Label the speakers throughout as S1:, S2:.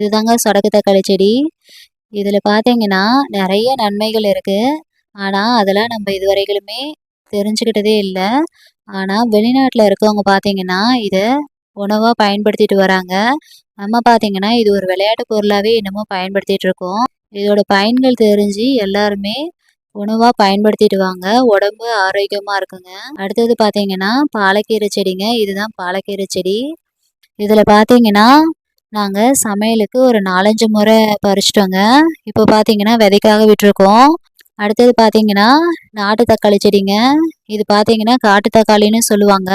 S1: இதுதாங்க சொடக்கு தக்காளி செடி. இதில் பார்த்தீங்கன்னா நிறைய நன்மைகள் இருக்குது ஆனால் அதெல்லாம் நம்ம இதுவரைகளுமே தெரிஞ்சுக்கிட்டதே இல்லை. ஆனால் வெளிநாட்டில் இருக்கவங்க பார்த்தீங்கன்னா இதை உணவாக பயன்படுத்திட்டு வராங்க. நம்ம பார்த்தீங்கன்னா இது ஒரு விளையாட்டு பொருளாகவே இன்னமும் பயன்படுத்திகிட்டு இருக்கோம். இதோட பயன்கள் தெரிஞ்சு எல்லாருமே உணவாக பயன்படுத்திட்டு வாங்க. உடம்பு ஆரோக்கியமாக இருக்குங்க. அடுத்தது பார்த்தீங்கன்னா பாலக்கீரை செடிங்க. இதுதான் பாலக்கீரை செடி. இதில் பார்த்தீங்கன்னா நாங்கள் சமையலுக்கு ஒரு நாலஞ்சு முறை பறிச்சிட்டோங்க. இப்போ பார்த்தீங்கன்னா விதைக்காக விட்டுருக்கோம். அடுத்தது பார்த்தீங்கன்னா நாட்டு தக்காளி செடிங்க. இது பார்த்தீங்கன்னா காட்டு தக்காளின்னு சொல்லுவாங்க.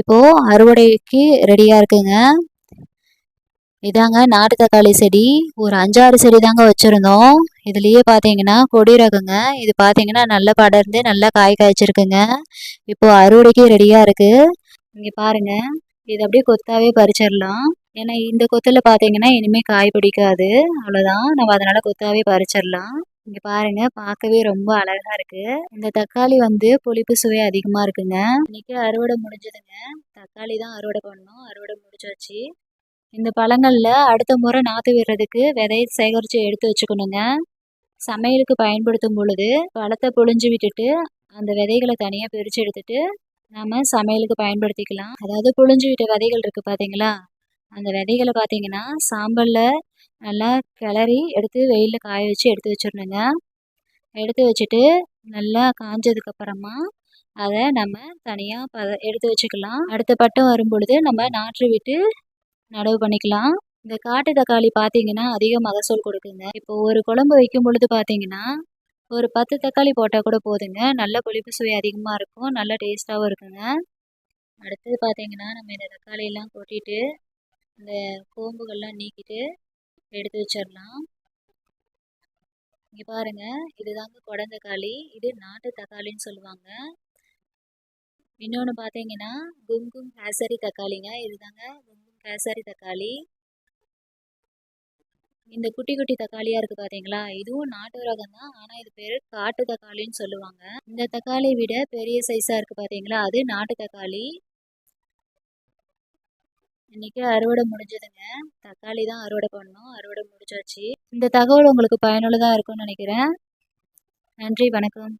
S1: இப்போது அறுவடைக்கு ரெடியாக இருக்குங்க. இதாங்க நாட்டு தக்காளி செடி. ஒரு அஞ்சாறு செடி தாங்க வச்சுருந்தோம். இதுலேயே பார்த்தீங்கன்னா கொடி ரகங்க. இது பார்த்தீங்கன்னா நல்லா படர்ந்து நல்லா காய் காய்ச்சிருக்குங்க. இப்போது அறுவடைக்கு ரெடியாக இருக்குது இங்கே பாருங்கள் இது அப்படியே கொத்தாவே பறிச்சிடலாம். ஏன்னா இந்த கொத்தில் பார்த்தீங்கன்னா இனிமேல் காய் பிடிக்காது. அவ்வளோதான் நம்ம அதனால் கொத்தாவே பறிச்சிடலாம். இங்கே பாருங்க பார்க்கவே ரொம்ப அழகாக இருக்குது இந்த தக்காளி வந்து புளிப்பு சுவை அதிகமாக இருக்குங்க. இன்னைக்கு அறுவடை முடிஞ்சதுங்க. தக்காளி தான் அறுவடை பண்ணோம். அறுவடை முடிச்சாச்சு இந்த பழங்களில் அடுத்த முறை நாற்று விடுறதுக்கு விதையை சேகரித்து எடுத்து வச்சுக்கணுங்க. சமையலுக்கு பயன்படுத்தும் பொழுது பழத்தை பொழிஞ்சு விட்டுட்டு அந்த விதைகளை தனியாக பிரித்து எடுத்துட்டு நம்ம சமையலுக்கு பயன்படுத்திக்கலாம். அதாவது புழிஞ்சு விட்ட விதைகள் இருக்குது பார்த்தீங்களா அந்த விதைகளை பார்த்தீங்கன்னா சாம்பலில் நல்லா கிளறி எடுத்து வெயிலில் காய வச்சு எடுத்து வச்சிடணுங்க. எடுத்து வச்சுட்டு நல்லா காஞ்சதுக்கப்புறமா அதை நம்ம தனியாக ப எடுத்து வச்சுக்கலாம். அடுத்த பட்டம் வரும் பொழுது நம்ம நாற்று விட்டு நடவு பண்ணிக்கலாம். இந்த காட்டு தக்காளி பார்த்தீங்கன்னா அதிக மகசூல் கொடுக்குங்க. இப்போ ஒரு குழம்பு வைக்கும் பொழுது பார்த்தீங்கன்னா ஒரு பத்து தக்காளி போட்டால் கூட போதுங்க. நல்ல புளிப்பு சுவை அதிகமாக இருக்கும். நல்ல டேஸ்ட்டாகவும் இருக்குங்க. அடுத்தது பார்த்தீங்கன்னா நம்ம இந்த தக்காளியெல்லாம் கொட்டிட்டு இந்த கோம்புகள்லாம் நீக்கிட்டு எடுத்து வச்சிடலாம் இங்கே பாருங்கள் இதுதாங்க குடந்தக்காளி இது நாட்டு தக்காளின்னு சொல்லுவாங்க. இன்னொன்று பார்த்தீங்கன்னா குங்கும் கேசரி தக்காளிங்க இதுதாங்க குங்கும் கேசரி தக்காளி. இந்த குட்டி குட்டி தக்காளியாக இருக்குது பார்த்தீங்களா இதுவும் நாட்டு ரகம் தான் ஆனால் இது பேர் காட்டு தக்காளின்னு சொல்லுவாங்க. இந்த தக்காளி விட பெரிய சைஸாக இருக்குது பார்த்தீங்களா அது நாட்டு தக்காளி. இன்றைக்கி அறுவடை முடிஞ்சதுங்க. தக்காளி தான் அறுவடை பண்ணோம். அறுவடை முடிச்சாச்சு இந்த தகவல் உங்களுக்கு பயனுள்ளதாக இருக்கும்னு நினைக்கிறேன். நன்றி வணக்கம்.